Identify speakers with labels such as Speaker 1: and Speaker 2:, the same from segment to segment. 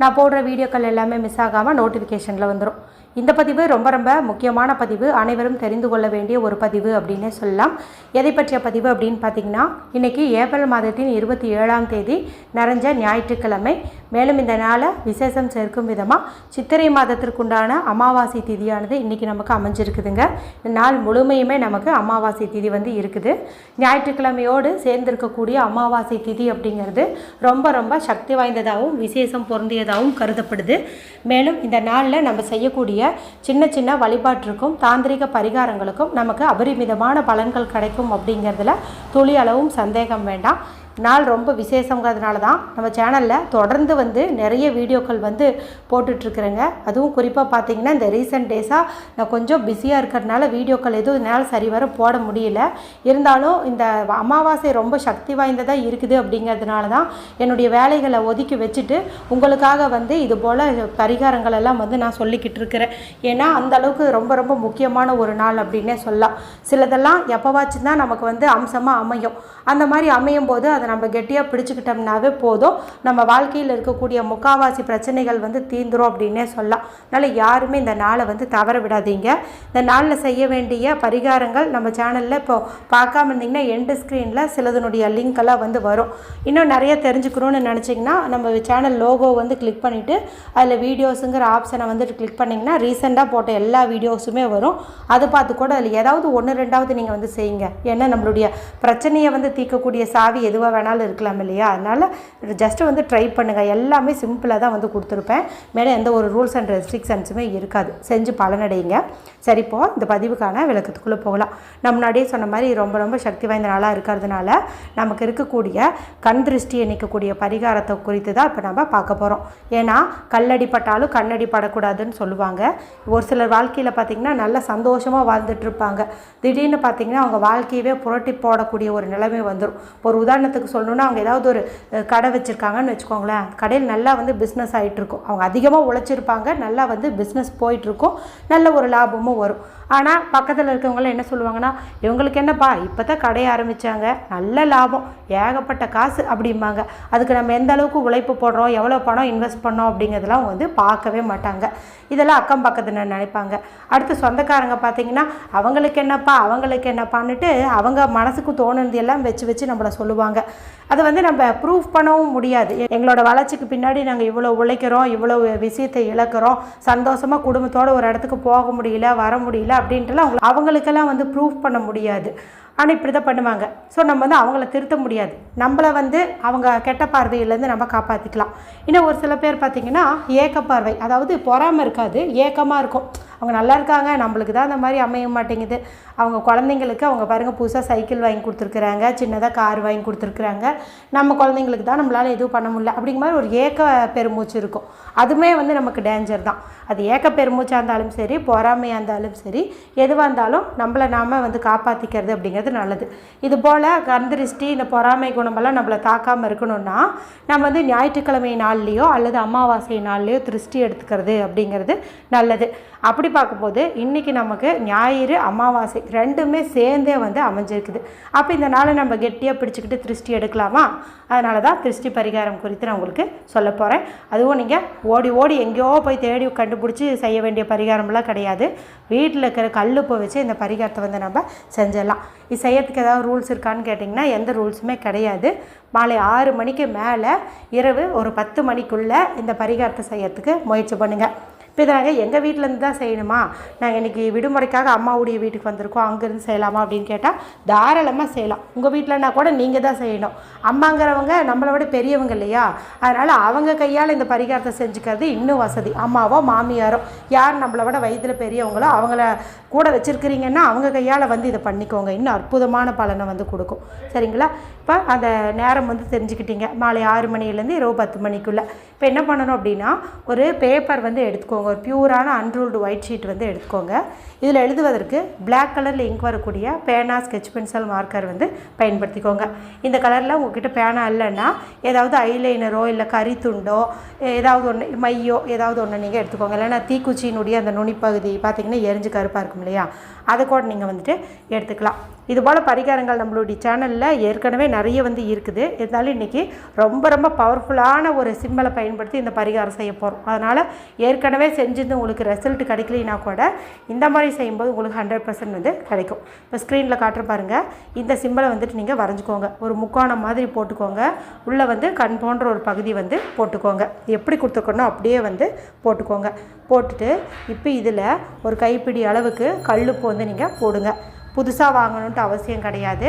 Speaker 1: நான் போடுற வீடியோக்கள் எல்லாமே மிஸ் ஆகாமல் நோட்டிஃபிகேஷனில் வந்துடும் இந்த பதிவு ரொம்ப ரொம்ப முக்கியமான பதிவு. அனைவரும் தெரிந்து கொள்ள வேண்டிய ஒரு பதிவு அப்படின்னே சொல்லலாம். எதை பற்றிய பதிவு அப்படின்னு பார்த்தீங்கன்னா இன்றைக்கி ஏப்ரல் மாதத்தின் இருபத்தி ஏழாம் தேதி நிறைஞ்ச ஞாயிற்றுக்கிழமை. மேலும் இந்த நாளை விசேஷம் சேர்க்கும் விதமாக சித்திரை மாதத்திற்குண்டான அமாவாசை திதியானது இன்றைக்கி நமக்கு அமைஞ்சிருக்குதுங்க. இந்த நாள் முழுமையுமே நமக்கு அமாவாசை திதி வந்து இருக்குது. ஞாயிற்றுக்கிழமையோடு சேர்ந்திருக்கக்கூடிய அமாவாசை திதி அப்படிங்கிறது ரொம்ப ரொம்ப சக்தி வாய்ந்ததாகவும் விசேஷம் பொருந்தியது பொருந்தியதாகவும் கருதப்படுது. மேலும் இந்த நாளில் நம்ம செய்யக்கூடிய சின்ன சின்ன வழிபாட்டிற்கும் தாந்திரிக பரிகாரங்களுக்கும் நமக்கு அபரிமிதமான பலன்கள் கிடைக்கும் அப்படிங்கிறதுல துளி அளவும் சந்தேகம் வேண்டாம். நாள் ரொம்ப விசேஷங்கிறதுனால தான் நம்ம சேனலில் தொடர்ந்து வந்து நிறைய வீடியோக்கள் வந்து போட்டுட்ருக்குறேங்க. அதுவும் குறிப்பாக பார்த்தீங்கன்னா இந்த ரீசெண்ட் டேஸாக நான் கொஞ்சம் பிஸியாக இருக்கிறதுனால வீடியோக்கள் எதுவும் என்னால் சரிவர போட முடியல. இருந்தாலும் இந்த அமாவாசை ரொம்ப சக்தி வாய்ந்ததாக இருக்குது அப்படிங்கிறதுனால தான் என்னுடைய வேலைகளை ஒதுக்கி வச்சுட்டு உங்களுக்காக வந்து இது போல் பரிகாரங்கள் எல்லாம் வந்து நான் சொல்லிக்கிட்டு இருக்கிறேன் ஏன்னா அந்த அளவுக்கு ரொம்ப ரொம்ப முக்கியமான ஒரு நாள் அப்படின்னே சொல்லலாம். சிலதெல்லாம் எப்போவாச்சும் தான் நமக்கு வந்து அம்சமாக அமையும். அந்த மாதிரி அமையும் போது அதை நம்ம கெட்டியாக பிடிச்சிக்கிட்டோம்னாவே போதும். நம்ம வாழ்க்கையில் இருக்கக்கூடிய முக்காவாசி பிரச்சனைகள் வந்து தீந்துரும் அப்படின்னே சொல்லலாம். அதனால் யாருமே இந்த நாளை வந்து தவற விடாதீங்க. இந்த நாளில் செய்ய வேண்டிய பரிகாரங்கள் நம்ம சேனலில் இப்போ பார்க்காம இருந்தீங்கன்னா எண்டு ஸ்க்ரீனில் சிலதனுடைய லிங்க் எல்லாம் வந்து வரும். இன்னும் நிறைய தெரிஞ்சுக்கணும்னு நினச்சிங்கன்னா நம்ம சேனல் லோகோ வந்து கிளிக் பண்ணிவிட்டு அதில் வீடியோஸுங்கிற ஆப்ஷனை வந்துட்டு கிளிக் பண்ணிங்கன்னா ரீசெண்டாக போட்ட எல்லா வீடியோஸுமே வரும். அது பார்த்து கூட அதில் ஏதாவது ஒன்று ரெண்டாவது நீங்கள் வந்து செய்யுங்க. ஏன்னா நம்மளுடைய பிரச்சனையை வந்து தீர்க்கக்கூடிய சாவி எதுவாக வேணாலும் இருக்கலாம் இல்லையா? அதனால் ஜஸ்ட்டு வந்து ட்ரை பண்ணுங்கள் எல்லாமே சிம்பிளாக தான் வந்து கொடுத்துருப்பேன். மேலே எந்த ஒரு ரூல்ஸ் அண்ட் ரெஸ்ட்ரிக்ஷன்ஸுமே இருக்காது. செஞ்சு பலனடையுங்க. சரி இப்போ இந்த பதிவுக்கான விளக்கத்துக்குள்ளே போகலாம். நம்ம முன்னாடியே சொன்ன மாதிரி ரொம்ப ரொம்ப சக்தி வாய்ந்த நாளாக இருக்கிறதுனால நமக்கு இருக்கக்கூடிய கண் திருஷ்டியை நிற்கக்கூடிய பரிகாரத்தை குறித்து தான் இப்போ நம்ம பார்க்க போகிறோம் ஏன்னா கல்லடி பட்டாலும் கண்ணடி படக்கூடாதுன்னு சொல்லுவாங்க. ஒரு சிலர் வாழ்க்கையில் பார்த்திங்கன்னா நல்ல சந்தோஷமாக வாழ்ந்துட்டு இருப்பாங்க. திடீர்னு பார்த்திங்கன்னா அவங்க வாழ்க்கையவே புரட்டி போடக்கூடிய ஒரு நிலைமை வந்துடும் ஒரு உதாரணத்துக்கு சொல்லணும்னா அவங்க ஏதாவது ஒரு கடை வச்சுருக்காங்கன்னு வச்சுக்கோங்களேன். கடையில் நல்லா வந்து பிஸ்னஸ் ஆகிட்டு இருக்கும் அவங்க அதிகமாக உழைச்சிருப்பாங்க நல்லா வந்து பிஸ்னஸ் போயிட்டுருக்கும். நல்ல ஒரு லாபமும் வரும். ஆனால் பக்கத்தில் இருக்கவங்களாம் என்ன சொல்லுவாங்கன்னா இவங்களுக்கு என்னப்பா இப்போ தான் கடையை ஆரம்பித்தாங்க நல்ல லாபம். ஏகப்பட்ட காசு அப்படிம்பாங்க. அதுக்கு நம்ம எந்த அளவுக்கு உழைப்பு போடுறோம் எவ்வளோ பணம் இன்வெஸ்ட் பண்ணோம் அப்படிங்கிறதெல்லாம் அவங்க வந்து பார்க்கவே மாட்டாங்க. இதெல்லாம் அக்கம் பக்கத்தில் நினைப்பாங்க. அடுத்து சொந்தக்காரங்க பார்த்தீங்கன்னா அவங்களுக்கு என்னப்பா அவங்களுக்கு என்னப்பான்னுட்டு அவங்க மனசுக்கு தோணுனது எல்லாம் வச்சு வச்சு நம்மளை சொல்லுவாங்க. அதை வந்து நம்ம ப்ரூஃப் பண்ணவும் முடியாது. எங்களோட வளர்ச்சிக்கு பின்னாடி நாங்கள் இவ்வளோ உழைக்கிறோம் இவ்வளோ விஷயத்தை இழக்கிறோம். சந்தோஷமாக குடும்பத்தோட ஒரு இடத்துக்கு போக முடியல வர முடியல அப்படின்ட்டுலாம் அவங்க அவங்களுக்கெல்லாம் வந்து ப்ரூஃப் பண்ண முடியாது. ஆனால் இப்படி தான் பண்ணுவாங்க. ஸோ நம்ம வந்து அவங்கள திருத்த முடியாது. நம்மளை வந்து அவங்க கெட்ட பார்வையிலேருந்து நம்ம காப்பாற்றிக்கலாம் இன்னும் ஒரு சில பேர் பார்த்திங்கன்னா ஏக்க பார்வை அதாவது பொறாமை இருக்காது ஏக்கமாக இருக்கும். அவங்க நல்லா இருக்காங்க நம்மளுக்கு தான் அந்த மாதிரி அமைய மாட்டேங்குது. அவங்க குழந்தைங்களுக்கு அவங்க பாருங்கள் புதுசாக சைக்கிள் வாங்கி கொடுத்துருக்குறாங்க சின்னதாக கார் வாங்கி கொடுத்துருக்குறாங்க. நம்ம குழந்தைங்களுக்கு தான் நம்மளால் எதுவும் பண்ண முடியல. அப்படிங்கிற மாதிரி ஒரு ஏக்க பெருமூச்சு இருக்கும். அதுவுமே வந்து நமக்கு டேஞ்சர் தான். அது ஏக்க பெருமூச்சாக இருந்தாலும் சரி பொறாமையாக இருந்தாலும் சரி எதுவாக இருந்தாலும் நம்மளை நாம் வந்து காப்பாற்றிக்கிறது அப்படிங்கிறது நல்லது. இது போல் கந்திருஷ்டி இந்த பொறாமை குணமெல்லாம் நம்மளை தாக்காமல் இருக்கணும்னா நம்ம வந்து ஞாயிற்றுக்கிழமை நாள்லேயோ அல்லது அமாவாசை நாள்லேயோ திருஷ்டி எடுத்துக்கிறது அப்படிங்கிறது நல்லது. அப்படி பார்க்கும்போது இன்றைக்கி நமக்கு ஞாயிறு அமாவாசை ரெண்டுமே சேர்ந்தே வந்து அமைஞ்சிருக்குது. அப்போ இந்த நாளை நம்ம கெட்டியாக பிடிச்சிக்கிட்டு திருஷ்டி எடுக்கலாமா? அதனால தான் திருஷ்டி பரிகாரம் குறித்து நான் உங்களுக்கு சொல்ல போகிறேன் அதுவும் நீங்கள் ஓடி ஓடி எங்கேயோ போய் தேடி கண்டுபிடிச்சி செய்ய வேண்டிய பரிகாரம்லாம் கிடையாது. வீட்டில் இருக்கிற கல்லுப்பை வச்சு இந்த பரிகாரத்தை வந்து நம்ம செஞ்சிடலாம். இது செய்யறதுக்கு ஏதாவது ரூல்ஸ் இருக்கான்னு கேட்டிங்கன்னா எந்த ரூல்ஸுமே கிடையாது. மாலை ஆறு மணிக்கு மேலே இரவு ஒரு பத்து மணிக்குள்ளே இந்த பரிகாரத்தை செய்யறதுக்கு முயற்சி பண்ணுங்கள் இப்போ இதை நாங்கள் எங்கள் வீட்டிலேருந்து தான் செய்யணுமா? நாங்கள் இன்றைக்கி விடுமுறைக்காக அம்மாவுடைய வீட்டுக்கு வந்திருக்கோம். அங்கேருந்து செய்யலாமா அப்படின்னு கேட்டால் தாராளமாக செய்யலாம். உங்கள் வீட்டிலனா கூட நீங்கள் தான் செய்யணும். அம்மாங்கிறவங்க நம்மளை விட பெரியவங்க இல்லையா? அதனால் அவங்க கையால் இந்த பரிகாரத்தை செஞ்சுக்கிறது இன்னும் வசதி. அம்மாவோ மாமியாரோ யார் நம்மளை விட வயதில் பெரியவங்களோ அவங்கள கூட வச்சுருக்கிறீங்கன்னா அவங்க கையால் வந்து இதை பண்ணிக்கோங்க. இன்னும் அற்புதமான பலனை வந்து கொடுக்கும். சரிங்களா? இப்போ அந்த நேரம் வந்து தெரிஞ்சுக்கிட்டீங்க. மாலை ஆறு மணிலேருந்து இரவு பத்து மணிக்குள்ளே. இப்போ என்ன பண்ணணும் அப்படின்னா ஒரு பேப்பர் வந்து எடுத்துக்கோங்க எடுத்துக்கோங்க. ஒரு பியூரான அன்ரூல்டு ஒயிட் ஷீட் வந்து எடுத்துக்கோங்க. இதில் எழுதுவதற்கு பிளாக் கலரில் இங்க் வரக்கூடிய பேனா ஸ்கெட்ச் பென்சில் மார்க்கர் வந்து பயன்படுத்திக்கோங்க. இந்த கலரில் உங்ககிட்ட பேனா இல்லைன்னா ஏதாவது ஐலைனரோ இல்லை கரித்துண்டோ ஏதாவது ஒன்று மையோ ஏதாவது ஒன்று நீங்கள் எடுத்துக்கோங்க. இல்லைன்னா தீக்குச்சியினுடைய அந்த நுனிப்பகுதி பார்த்தீங்கன்னா எரிஞ்சு கருப்பாக இருக்கும் இல்லையா? அதை கூட நீங்கள் வந்துட்டு எடுத்துக்கலாம். இதுபோல் பரிகாரங்கள் நம்மளுடைய சேனலில் ஏற்கனவே நிறைய வந்து இருக்குது. இருந்தாலும் இன்றைக்கி ரொம்ப ரொம்ப பவர்ஃபுல்லான ஒரு சிம்மலை பயன்படுத்தி இந்த பரிகாரம் செய்ய போகிறோம் அதனால் ஏற்கனவே செஞ்சிருந்து உங்களுக்கு ரிசல்ட் கிடைக்கலனா கூட இந்த மாதிரி செய்யும்போது உங்களுக்கு ஹண்ட்ரட் பர்சன்ட் வந்து கிடைக்கும். இப்போ ஸ்க்ரீனில் காட்டுற பாருங்கள் இந்த சிம்பிளை வந்துட்டு நீங்கள் வரைஞ்சிக்கோங்க. ஒரு முக்கோணம் மாதிரி போட்டுக்கோங்க. உள்ளே வந்து கண் போன்ற ஒரு பகுதி வந்து போட்டுக்கோங்க. எப்படி கொடுத்துருக்கணும் அப்படியே வந்து போட்டுக்கோங்க. போட்டுட்டு இப்போ இதில் ஒரு கைப்பிடி அளவுக்கு கல்லுப்பு வந்து நீங்கள் போடுங்க. புதுசாக வாங்கணுன்ட்டு அவசியம் கிடையாது.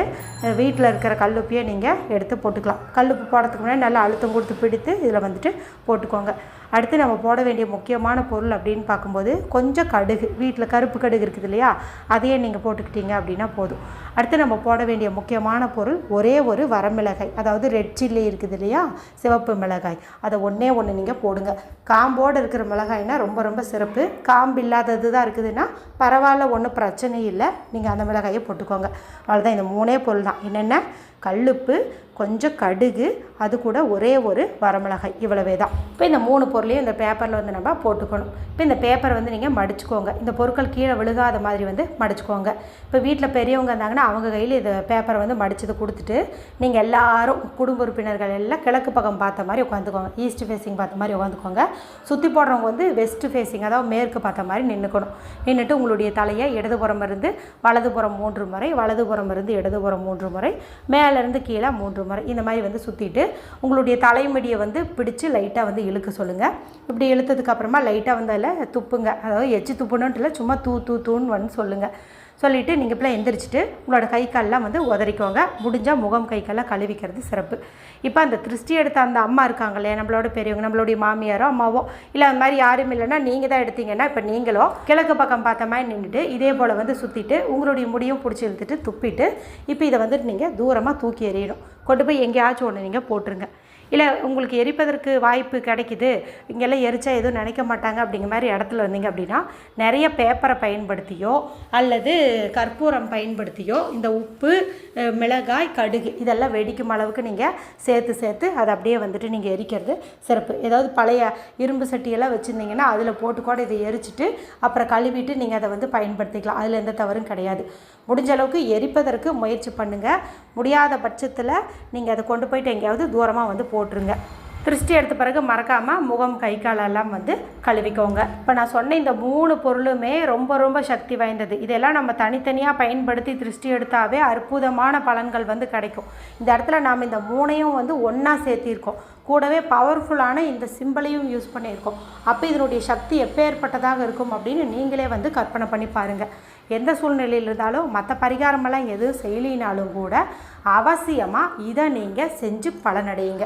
Speaker 1: வீட்டில் இருக்கிற கல்லுப்பையே நீங்கள் எடுத்து போட்டுக்கலாம். கல்லுப்பு போடுறதுக்கு முன்னாடி நல்லா அழுத்தம் கொடுத்து பிடித்து இதில் வந்துட்டு போட்டுக்கோங்க. அடுத்து நம்ம போட வேண்டிய முக்கியமான பொருள் அப்படின்னு பார்க்கும்போது கொஞ்சம் கடுகு. வீட்டில் கருப்பு கடுகு இருக்குது இல்லையா? அதையே நீங்கள் போட்டுக்கிட்டீங்க அப்படின்னா போதும். அடுத்து நம்ம போட வேண்டிய முக்கியமான பொருள் ஒரே ஒரு வரமிளகாய். அதாவது ரெட் சில்லி இருக்குது இல்லையா? சிவப்பு மிளகாய். அதை ஒன்றே ஒன்று நீங்கள் போடுங்க. காம்போடு இருக்கிற மிளகாய்னா ரொம்ப ரொம்ப சிறப்பு. காம்பு இல்லாதது தான் இருக்குதுன்னா பரவாயில்ல ஒன்றும் பிரச்சனை இல்லை. நீங்கள் அந்த மிளகாயை போட்டுக்கோங்க. அவ்வளோதான் இந்த மூணே பொருள் தான். என்னென்ன? கல்லுப்பு கொஞ்சம் கடுகு அது கூட ஒரே ஒரு வரமிளகாய். இவ்வளவே தான் இப்போ இந்த மூணு பொருளையும் இந்த பேப்பரில் வந்து நம்ம போட்டுக்கணும். இப்போ இந்த பேப்பரை வந்து நீங்கள் மடிச்சுக்கோங்க. இந்த பொருட்கள் கீழே விழுகாத மாதிரி வந்து மடிச்சுக்கோங்க. இப்போ வீட்டில் பெரியவங்க இருந்தாங்கன்னா அவங்க கையில் இந்த பேப்பரை வந்து மடிச்சது கொடுத்துட்டு நீங்கள் எல்லாரும் குடும்ப உறுப்பினர்கள் எல்லாம் கிழக்கு பக்கம் பார்த்த மாதிரி உட்காந்துக்கோங்க. ஈஸ்ட் ஃபேஸிங் பார்த்த மாதிரி உட்காந்துக்கோங்க. சுற்றி போடுறவங்க வந்து வெஸ்ட் ஃபேஸிங் அதாவது மேற்கு பார்த்த மாதிரி நின்றுக்கணும் நின்றுட்டு உங்களுடைய தலையை இடதுபுறம் இருந்து வலதுபுறம் மூன்று முறை வலதுபுறம் இருந்து இடதுபுறம் மூன்று முறை மே மேலேருந்து கீழே மூன்று முறை இந்த மாதிரி வந்து சுற்றிட்டு உங்களுடைய தலைமுடியை வந்து பிடிச்சி லைட்டாக வந்து இழுக்க சொல்லுங்கள் இப்படி இழுத்ததுக்கப்புறமா லைட்டாக வந்து அதில் துப்புங்க. அதாவது எச்சு துப்புணுன்ட்டு இல்லை சும்மா தூ தூ தூன்னு வந்து சொல்லுங்கள் சொல்லிவிட்டு நீங்கள் இப்போலாம் எந்திரிச்சிட்டு உங்களோட கை கால்லாம் வந்து உதறிக்கோங்க. முடிஞ்சால் முகம் கை கால்லாம் கழுவிக்கிறது சிறப்பு. இப்போ அந்த திருஷ்டி எடுத்த அந்த அம்மா இருக்காங்க இல்லையா? நம்மளோட பெரியவங்க நம்மளுடைய மாமியாரோ அம்மாவோ இல்லை அந்த மாதிரி யாரும் இல்லைன்னா நீங்கள் தான் எடுத்தீங்கன்னா இப்போ நீங்களோ கிழக்கு பக்கம் பார்த்த மாதிரி நின்றுட்டு இதே போல் வந்து சுற்றிட்டு உங்களுடைய முடியும் பிடிச்சி இழுத்துட்டு துப்பிட்டு இப்போ இதை வந்துட்டு நீங்கள் தூரமாக தூக்கி எறியணும். கொண்டு போய் எங்கேயாச்சும் ஒன்று நீங்கள் போட்டுருங்க. இல்லை உங்களுக்கு எரிப்பதற்கு வாய்ப்பு கிடைக்குது இங்கெல்லாம் எரிச்சா எதுவும் நினைக்க மாட்டாங்க அப்படிங்கிற மாதிரி இடத்துல வந்தீங்க அப்படின்னா நிறைய பேப்பரை பயன்படுத்தியோ அல்லது கற்பூரம் பயன்படுத்தியோ இந்த உப்பு மிளகாய் கடுகு இதெல்லாம் வெடிக்கும் அளவுக்கு நீங்கள் சேர்த்து சேர்த்து அதை அப்படியே வந்துட்டு நீங்கள் எரிக்கிறது சிறப்பு. ஏதாவது பழைய இரும்பு சட்டியெல்லாம் வச்சுருந்தீங்கன்னா அதில் போட்டு கூட இதை எரிச்சிட்டு அப்புறம் கழுவிட்டு நீங்கள் அதை வந்து பயன்படுத்திக்கலாம். அதில் எந்த தவறும் கிடையாது. முடிஞ்ச அளவுக்கு எரிப்பதற்கு முயற்சி பண்ணுங்கள் முடியாத பட்சத்தில் நீங்கள் அதை கொண்டு போயிட்டு எங்கேயாவது தூரமாக வந்து போ போட்டுருங்க. திருஷ்டி எடுத்த பிறகு மறக்காமல் முகம் கை காலெல்லாம் வந்து கழுவிக்கோங்க. இப்போ நான் சொன்ன இந்த மூணு பொருளுமே ரொம்ப ரொம்ப சக்தி வாய்ந்தது. இதெல்லாம் நம்ம தனித்தனியாக பயன்படுத்தி திருஷ்டி எடுத்தாவே அற்புதமான பலன்கள் வந்து கிடைக்கும். இந்த இடத்துல நாம் இந்த மூணையும் வந்து ஒன்றா சேர்த்திருக்கோம். கூடவே பவர்ஃபுல்லான இந்த சிம்பிளையும் யூஸ் பண்ணியிருக்கோம். அப்போ இதனுடைய சக்தி எப்பேற்பட்டதாக இருக்கும் அப்படின்னு நீங்களே வந்து கற்பனை பண்ணி பாருங்கள் எந்த சூழ்நிலையில் இருந்தாலும் மற்ற பரிகாரமெல்லாம் எதுவும் செய்யலினாலும் கூட அவசியமாக இதை நீங்கள் செஞ்சு பலனடையுங்க.